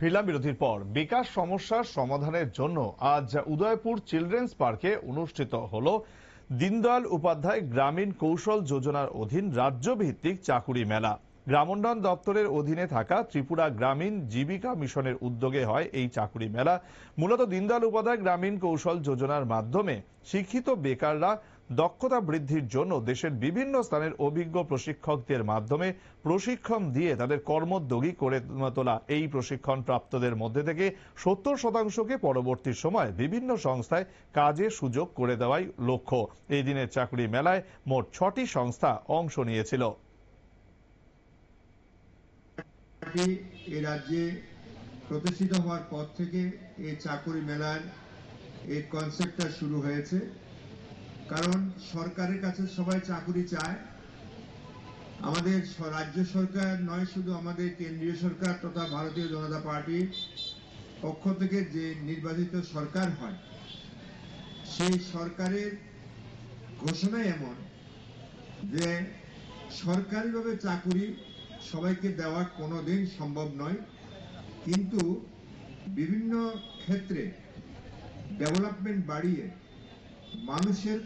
ফিরলাম বিরতির পর বেকার সমস্যার সমাধানের জন্য আজ উদয়পুর চিলড্রেন্স পার্কে অনুষ্ঠিত হল দীনদয়াল উপাধ্যায় গ্রামীণ কৌশল যোজনার অধীন রাজ্যভিত্তিক চাকুরি মেলা। গ্রামোন্নয়ন দপ্তরের অধীনে থাকা ত্রিপুরা গ্রামীণ জীবিকা মিশনের উদ্যোগে হয় এই চাকুরি মেলা। মূলত দীনদয়াল উপাধ্যায় গ্রামীণ কৌশল যোজনার মাধ্যমে শিক্ষিত বেকাররা দক্ষতা বৃদ্ধির জন্য দেশের বিভিন্ন স্থানের অভিজ্ঞ প্রশিক্ষকদের মাধ্যমে প্রশিক্ষণ দিয়ে তাদের কর্মোদ্যোগী করে তোলা এই প্রশিক্ষণ প্রাপ্তদের মধ্যে থেকে সত্তর শতাংশকে পরবর্তী সময় বিভিন্ন সংস্থায় কাজের সুযোগ করে দেওয়াই লক্ষ্য। এই দিনের চাকরি মেলায় মোট ছটি সংস্থা অংশ নিয়েছিল। এই রাজ্যে প্রতিষ্ঠিত হওয়ার পর থেকে এই চাকরি মেলার এই কনসেপ্টটা শুরু হয়েছে। কারণ সরকারের কাছে সবাই চাকরি চায়। আমাদের রাজ্য সরকার নয়, শুধু আমাদের কেন্দ্রীয় সরকার তথা ভারতীয় জনতা পার্টির পক্ষ থেকে যে নির্বাচিত সরকার হয়, সেই সরকারের ঘোষণা এমন যে সরকারিভাবে চাকুরি সবাইকে দেওয়া কোনোদিন সম্ভব নয়। কিন্তু বিভিন্ন ক্ষেত্রে ডেভেলপমেন্ট বাড়িয়ে মানুষের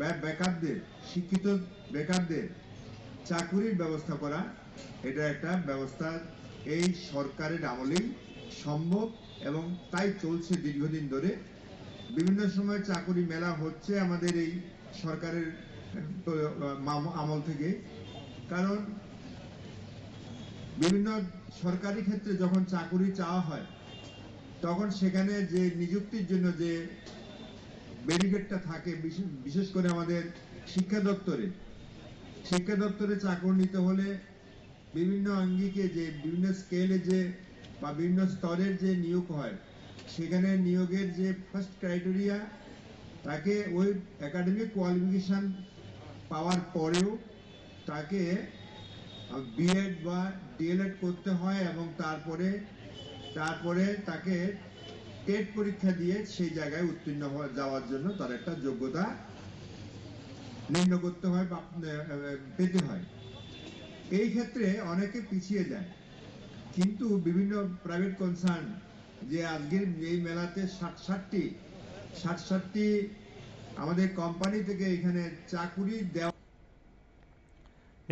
বেকারদের, শিক্ষিত বেকারদের চাকুরির ব্যবস্থা করা, এটা একটা ব্যবস্থা এই সরকারের আমলেই সম্ভব এবং তাই চলছে দীর্ঘদিন ধরে। বিভিন্ন সময় চাকুরি মেলা হচ্ছে আমাদের এই সরকারের আমল থেকে। কারণ বিভিন্ন সরকারি ক্ষেত্রে যখন চাকুরি চাওয়া হয়, তখন সেখানে যে নিযুক্তির জন্য যে ব্যারিকেডটা থাকে, বিশেষ- করে আমাদের শিক্ষা দপ্তরে। শিক্ষা দপ্তরে চাকরি নিতে হলে বিভিন্ন আঙ্গিকে যে, বিভিন্ন স্কেলে যে বা বিভিন্ন স্তরের যে নিয়োগ হয়, সেখানে নিয়োগের যে ফার্স্ট ক্রাইটেরিয়া তাকে ওই একাডেমিক কোয়ালিফিকেশন পাওয়ার পরেও তাকে বিএড বা ডিএলএড করতে হয় এবং তারপরে তারপরে তাকে টেট পরীক্ষা দিয়ে সেই জায়গায় উত্তীর্ণ যাওয়ার জন্য তার একটা যোগ্যতা নির্ণয় করতে হয়, বা পেতে হয়। এই ক্ষেত্রে অনেকে পিছিয়ে যায়। কিন্তু বিভিন্ন প্রাইভেট কনসার্ন যে আজকের এই মেলাতে ষাট ষাটটি ষাট ষাটটি আমাদের কোম্পানি থেকে এখানে চাকুরি দেওয়া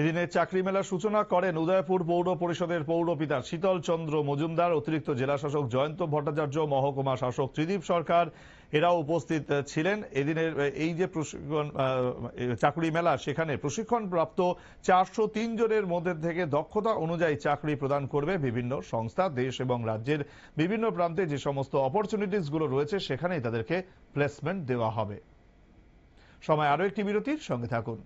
এদিনের চাকরি মেলার সূচনা করেন উদয়পুর পৌর পরিষদের পৌরপিতা শীতল চন্দ্র মজুমদার, অতিরিক্ত জেলা শাসক জয়ন্ত ভট্টাচার্য, মহকুমা শাসক ত্রিদীপ সরকার, এরাও উপস্থিত ছিলেন। এদিনের, এই যে প্রশিক্ষণ চাকরি মেলা, সেখানে প্রশিক্ষণ প্রাপ্ত চারশো তিন জনের মধ্যে থেকে দক্ষতা অনুযায়ী চাকরি প্রদান করবে বিভিন্ন সংস্থা, দেশ এবং রাজ্যের বিভিন্ন প্রান্তে যে সমস্ত অপরচুনিটিসগুলো রয়েছে, সেখানেই তাদেরকে প্লেসমেন্ট দেওয়া হবে। সময় আরও একটি বিরতির সঙ্গে থাকুন।